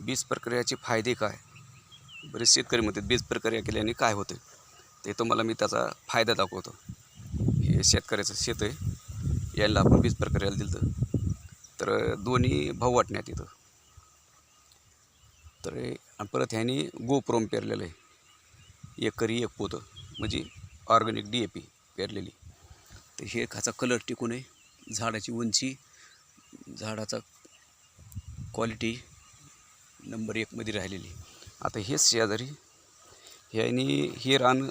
बीज प्रक्रियाचे फायदे काय? बरेच शेतकरी म्हणतात बीज प्रक्रिया केल्याने काय होतं ते तुम्हाला मी त्याचा फायदा दाखवतो. हे शेतकऱ्याचं शेत आहे. यायला आपण बीज प्रक्रियाला दिलं तर दोन्ही भाऊ वाटण्यात येतं. तर आणि परत ह्यानी गोप्रोम पेरलेलं आहे. एकरी एक पोतं. म्हणजे ऑर्गॅनिक डी ए पी पेरलेली. तर हे खाचा कलर टिकून आहे. झाडाची उंची झाडाचा क्वालिटी नंबर एकमध्ये राहिलेली आता हेच शेजारी ह्यानी हे रान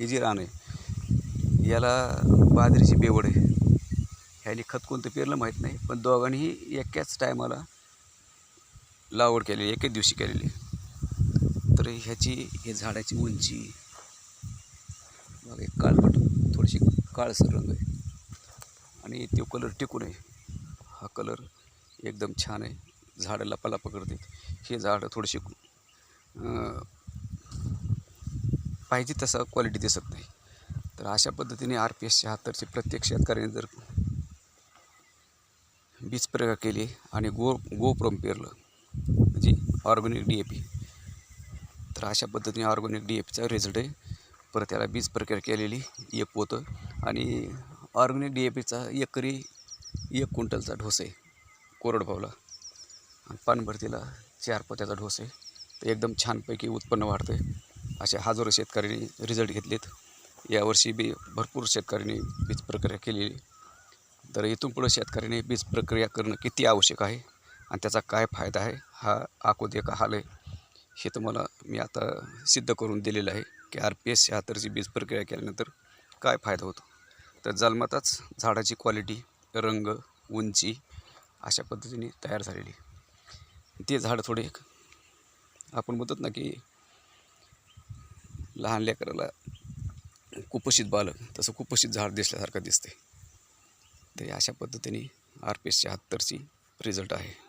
हे जे रान आहे याला बाजरीची बेवड आहे. ह्याने खत कोणतं पेरलं माहीत नाही पण दोघांनीही एकाच टायमाला लागवड केलेली एकाच दिवशी केलेली तर ह्याची हे झाडाची उंची मग एक काळपट थोडीशी काळसर रंग आहे. आणि तो कलर टिकून आहे. हा कलर एकदम छान आहे. झाडं लपालपा करते हे झाडं थोडीशी पाहिजे तसा क्वालिटी दिसत नाही. तर अशा पद्धतीने आर पी एस शहात्तरचे प्रत्येक शेतकऱ्याने जर बीज प्रयोग केली आणि गो गोप्रोम पेरलं म्हणजे ऑर्गॅनिक डी ए पी तर अशा पद्धतीने ऑर्गॅनिक डी ए पीचा रिझल्ट आहे. परत त्याला बीज प्रक्रिया केलेली एक पोतं आणि ऑर्गॅनिक डी ए पीचा एकरी एक क्विंटलचा ढोस आहे कोरडभावला पानभरतीला चार पोत्याचा ढोस आहे. तर एकदम छानपैकी उत्पन्न वाढतं आहे अशा हजारो शेतकऱ्यांनी रिझल्ट घेतलेत. यावर्षी बी भरपूर शेतकऱ्यांनी बीज प्रक्रिया केलेली. तर इथून पुढं शेतकऱ्याने बीज प्रक्रिया करणं किती आवश्यक आहे आणि त्याचा काय फायदा आहे हा आकोद एका हाल आहे हे तुम्हाला मी आता सिद्ध करून दिलेलं आहे की आर पी एस शहात्तरची बीज प्रक्रिया केल्यानंतर काय फायदा होतो. तर जन्मताच झाडाची क्वालिटी रंग उंची अशा पद्धतीने तयार झालेली. ते झाड थोडे आपण म्हणतात ना की लहान लेकराला कुपोषित बालक तसं कुपोषित झाड दिसल्यासारखं दिसते तर अशा पद्धतीने आर पी एस शहात्तरची रिझल्ट आहे.